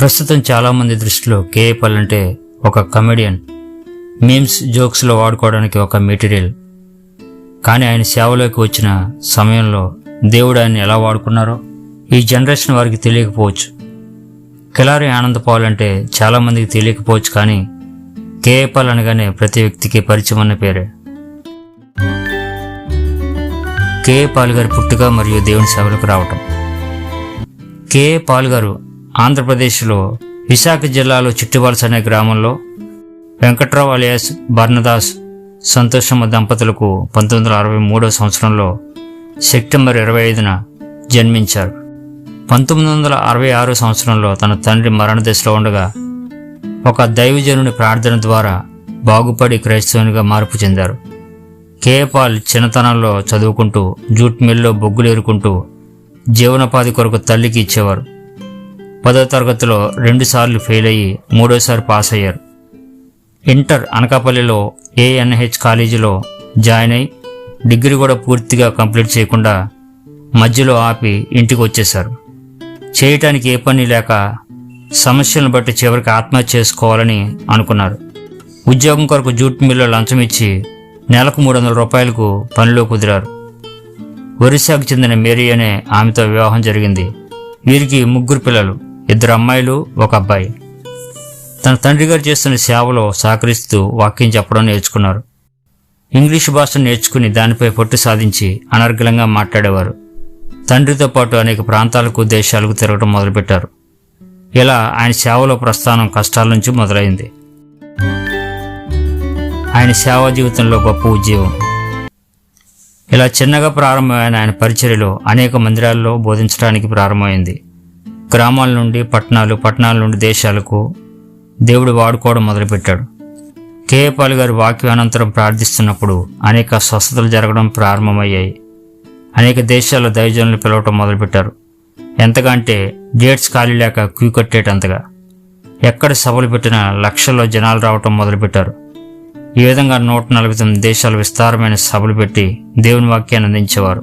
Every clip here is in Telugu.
ప్రస్తుతం చాలామంది దృష్టిలో కేఏపల్ అంటే ఒక కమెడియన్ మీమ్స్ జోక్స్లో వాడుకోవడానికి ఒక మెటీరియల్ కానీ ఆయన సేవలోకి వచ్చిన సమయంలో దేవుడు ఆయన్ని ఎలా వాడుకున్నారో ఈ జనరేషన్ వారికి తెలియకపోవచ్చు. కిలారి ఆనందపాల్ అంటే చాలామందికి తెలియకపోవచ్చు కానీ కేఏపాల్ అనగానే ప్రతి వ్యక్తికి పరిచయం అన్న పేరే. కేఏ పాల్ గారి పుట్టుక మరియు దేవుని సేవలకు రావటం. కేఏ పాల్ గారు ఆంధ్రప్రదేశ్లో విశాఖ జిల్లాలో చిట్టువలస అనే గ్రామంలో వెంకట్రావు అలియాస్ బర్ణదాస్ సంతోషమ్మ దంపతులకు పంతొమ్మిది వందల అరవై మూడో సంవత్సరంలో సెప్టెంబర్ ఇరవై ఐదున జన్మించారు. పంతొమ్మిది వందల అరవై ఆరో సంవత్సరంలో తన తండ్రి మరణ దశలో ఉండగా ఒక దైవజనుని ప్రార్థన ద్వారా బాగుపడి క్రైస్తవునిగా మార్పు చెందారు. కేపాల్ చిన్నతనంలో చదువుకుంటూ జూట్ మిల్లో బొగ్గులు ఏరుకుంటూ జీవనోపాధి కొరకు తల్లికి ఇచ్చేవారు. పదో తరగతిలో రెండుసార్లు ఫెయిల్ అయ్యి మూడోసారి పాస్ అయ్యారు. ఇంటర్ అనకాపల్లిలో ఏఎన్హెచ్ కాలేజీలో జాయిన్ అయి డిగ్రీ కూడా పూర్తిగా కంప్లీట్ చేయకుండా మధ్యలో ఆపి ఇంటికి వచ్చేశారు. చేయటానికి ఏ పని లేక సమస్యలను బట్టి చివరికి ఆత్మహత్య చేసుకోవాలని అనుకున్నారు. ఉద్యోగం కొరకు జూట్ మిల్లో లంచం ఇచ్చి నెలకు మూడు వందల రూపాయలకు పనిలో కుదిరారు. ఒరిస్సాకు చెందిన మేరీ అనే ఆమెతో వివాహం జరిగింది. వీరికి ముగ్గురు పిల్లలు. ఇద్దరు అమ్మాయిలు ఒక అబ్బాయి. తన తండ్రి గారు చేస్తున్న సేవలో సహకరిస్తూ వాక్యం చెప్పడం నేర్చుకున్నారు. ఇంగ్లీష్ భాషను నేర్చుకుని దానిపై పట్టు సాధించి అనర్గళంగా మాట్లాడేవారు. తండ్రితో పాటు అనేక ప్రాంతాలకు దేశాలకు తిరగడం మొదలుపెట్టారు. ఇలా ఆయన సేవలో ప్రస్థానం కష్టాల నుంచి మొదలైంది. ఆయన సేవా జీవితంలో గొప్ప ఉద్యోగం ఇలా చిన్నగా ప్రారంభమైన ఆయన పరిచర్యలో అనేక మందిరాల్లో బోధించడానికి ప్రారంభమైంది. గ్రామాల నుండి పట్టణాలు పట్టణాల నుండి దేశాలకు దేవుడు వాడుకోవడం మొదలుపెట్టాడు. కేఏపాల్ గారు వాక్యం అనంతరం ప్రార్థిస్తున్నప్పుడు అనేక స్వస్థతలు జరగడం ప్రారంభమయ్యాయి. అనేక దేశాల్లో దైవజనులు పిలవటం మొదలుపెట్టారు. ఎంతగా అంటే డేట్స్ ఖాళీ లేక క్యూ కట్టేటంతగా. ఎక్కడ సభలు పెట్టినా లక్షల్లో జనాలు రావటం మొదలుపెట్టారు. ఈ విధంగా నూట నలభై తొమ్మిది దేశాలు విస్తారమైన సభలు పెట్టి దేవుని వాక్యాన్ని అందించేవారు.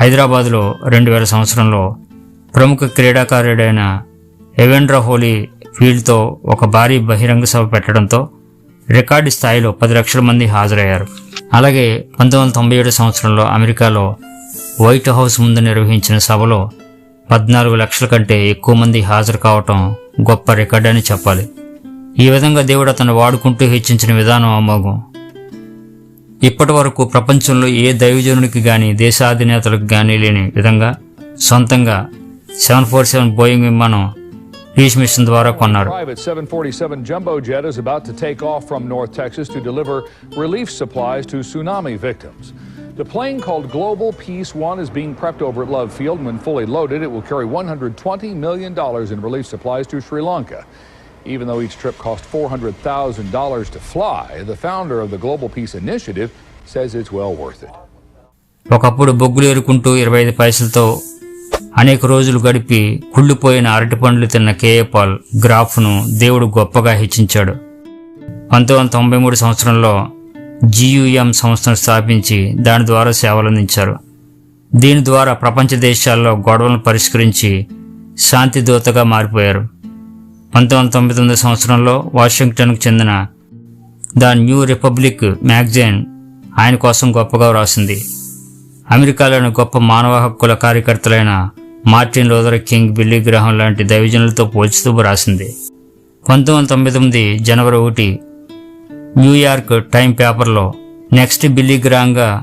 హైదరాబాద్లో రెండు వేల సంవత్సరంలో ప్రముఖ క్రీడాకారుడైన ఎవెండ్రా హోలీ ఫీల్డ్తో ఒక భారీ బహిరంగ సభ పెట్టడంతో రికార్డు స్థాయిలో పది లక్షల మంది హాజరయ్యారు. అలాగే పంతొమ్మిది వందల తొంభై ఏడు సంవత్సరంలో అమెరికాలో వైట్ హౌస్ ముందు నిర్వహించిన సభలో పద్నాలుగు లక్షల కంటే ఎక్కువ మంది హాజరు కావటం గొప్ప రికార్డు అని చెప్పాలి. ఈ విధంగా దేవుడు అతను వాడుకుంటూ హెచ్చించిన విధానం అమోఘం. ఇప్పటి వరకు ప్రపంచంలో ఏ దైవజనునికి కానీ దేశాధినేతలకు కానీ లేని విధంగా సొంతంగా సెవెన్ ఫోర్ సెవెన్ బోయింగ్ విమానం పీస్ మిషన్ ద్వారా కొన్నారు Private 747 jumbo jet is about to take off from North Texas to deliver relief supplies to tsunami victims. The plane called Global Peace One is being prepped over at Love Field. When fully loaded, it will carry $120 million in relief supplies to Sri Lanka. Even though each trip cost $400,000 to fly, the founder of the Global Peace Initiative says it's well worth it. ఒకప్పుడు బొగ్గులు ఏరుకుంటూ ఇరవై ఐదు పైసలతో అనేక రోజులు గడిపి కుళ్ళిపోయిన అరటి పండ్లు తిన్న కేఏపాల్ గ్రాఫ్ను దేవుడు గొప్పగా హెచ్చించాడు. పంతొమ్మిది వందల తొంభై మూడు సంవత్సరంలో జియుఎం సంస్థను స్థాపించి దాని ద్వారా సేవలందించారు. దీని ద్వారా ప్రపంచ దేశాల్లో గొడవలను పరిష్కరించి శాంతి దూతగా మారిపోయారు. పంతొమ్మిది వందల తొంభై తొమ్మిది సంవత్సరంలో వాషింగ్టన్కు చెందిన ద న్యూ రిపబ్లిక్ మ్యాగజైన్ ఆయన కోసం గొప్పగా వ్రాసింది. అమెరికాలోని గొప్ప మానవ హక్కుల కార్యకర్తలైన Martin Luther King Billy Graham లాంటి దైవజనులతో పోల్చుతూ రాసింది. పంతొమ్మిది వందల తొంభై తొమ్మిది జనవరి ఒకటి న్యూయార్క్ టైం పేపర్లో నెక్స్ట్ బిల్లీ గ్రహంగా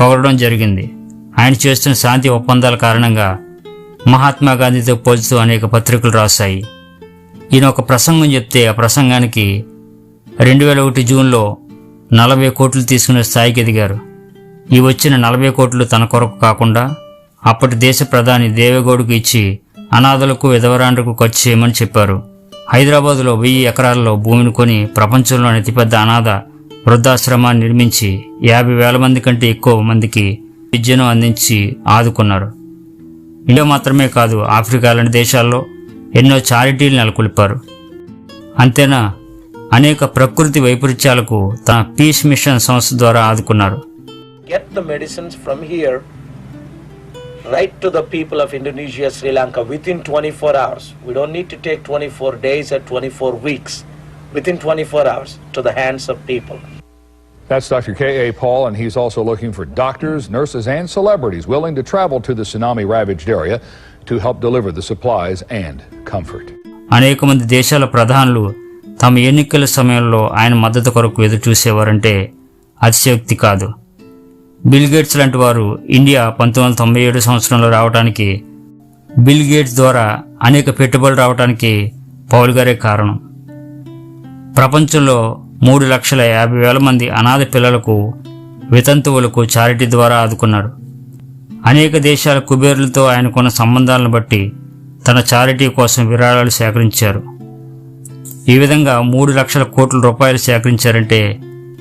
పొగడడం జరిగింది. ఆయన చేస్తున్న శాంతి ఒప్పందాల కారణంగా మహాత్మా గాంధీతో పోల్చుతూ అనేక పత్రికలు రాశాయి. ఈయన ఒక ప్రసంగం చెప్తే ఆ ప్రసంగానికి రెండు వేల ఒకటి జూన్లో నలభై కోట్లు తీసుకునే స్థాయికి ఎదిగారు. ఈ వచ్చిన నలభై కోట్లు తన కొరకు కాకుండా అప్పటి దేశ ప్రధాని దేవేగౌడకు ఇచ్చి అనాథలకు విధవరాండ్రకు ఖర్చు చేయమని చెప్పారు. హైదరాబాదులో వెయ్యి ఎకరాల్లో భూమిని కొని ప్రపంచంలోని అతిపెద్ద అనాథ వృద్ధాశ్రమాన్ని నిర్మించి యాభై వేల మంది కంటే ఎక్కువ మందికి విద్యను అందించి ఆదుకున్నారు. ఇండియా మాత్రమే కాదు ఆఫ్రికా లాంటి దేశాల్లో ఎన్నో చారిటీలు నెలకొల్పారు. అంతేనా? అనేక ప్రకృతి వైపరీత్యాలకు తన పీస్ మిషన్ సంస్థ ద్వారా ఆదుకున్నారు. Get the medicines from here right to the people of Indonesia, Sri Lanka within 24 hours. We don't need to take 24 days or 24 weeks. Within 24 hours to the hands of people. That's Dr. K.A. Paul, and he's also looking for doctors, nurses, and celebrities willing to travel to the tsunami ravaged area to help deliver the supplies and comfort. అనేక మంది దేశాల ప్రధానులు తమ ఎన్నికల సమయంలో ఆయన మద్దతు కొరకు ఎదురు చూసేవారంటే అతిశయోక్తి కాదు బిల్ గేట్స్ లాంటి వారు ఇండియా పంతొమ్మిది వందల తొంభై ఏడు సంవత్సరంలో రావడానికి బిల్ గేట్స్ ద్వారా అనేక పెట్టుబడులు రావడానికి పౌల్ గారే కారణం. ప్రపంచంలో మూడు లక్షల యాభై వేల మంది అనాథ పిల్లలకు వితంతువులకు చారిటీ ద్వారా ఆదుకున్నాడు. అనేక దేశాల కుబేరులతో ఆయనకున్న సంబంధాలను బట్టి తన చారిటీ కోసం విరాళాలు సేకరించారు. ఈ విధంగా మూడు లక్షల కోట్ల రూపాయలు సేకరించారంటే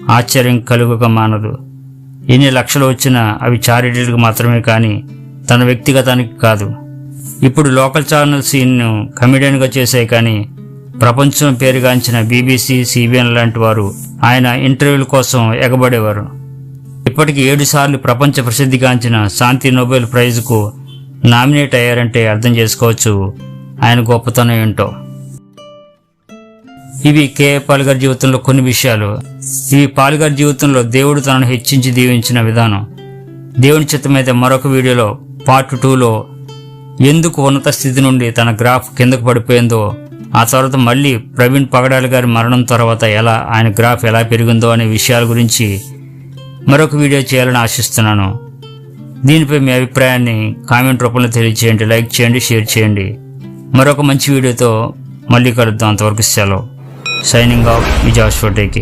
ఆశ్చర్యం కలుగక మానదు. ఎన్ని లక్షలు వచ్చినా అవి చారిటీలకు మాత్రమే కానీ తన వ్యక్తిగతానికి కాదు. ఇప్పుడు లోకల్ ఛానల్ సీన్ను కమెడియన్గా చేశాయి కానీ ప్రపంచం పేరుగాంచిన బీబీసీ సిబిఎన్ లాంటి వారు ఆయన ఇంటర్వ్యూల కోసం ఎగబడేవారు. ఇప్పటికి ఏడు సార్లు ప్రపంచ ప్రసిద్ధిగాంచిన శాంతి నోబెల్ ప్రైజ్కు నామినేట్ అయ్యారంటే అర్థం చేసుకోవచ్చు ఆయన గొప్పతనం ఏంటో. ఇవి కే పాల్గార్ జీవితంలో కొన్ని విషయాలు. ఇవి పాల్గార్ జీవితంలో దేవుడు తనను హెచ్చించి దీవించిన విధానం. దేవుని చిత్తమైతే మరొక వీడియోలో పార్ట్ టూలో ఎందుకు ఉన్నత స్థితి నుండి తన గ్రాఫ్ కిందకు పడిపోయిందో ఆ తర్వాత మళ్ళీ ప్రవీణ్ పగడాలి గారి మరణం తర్వాత ఎలా ఆయన గ్రాఫ్ ఎలా పెరిగిందో అనే విషయాల గురించి మరొక వీడియో చేయాలని ఆశిస్తున్నాను. దీనిపై మీ అభిప్రాయాన్ని కామెంట్ రూపంలో తెలియచేయండి లైక్ చేయండి షేర్ చేయండి. మరొక మంచి వీడియోతో మళ్ళీ కలుద్దాం. అంతవరకు సెలవు. साइनिंग ऑफ़ इजाज फोटे की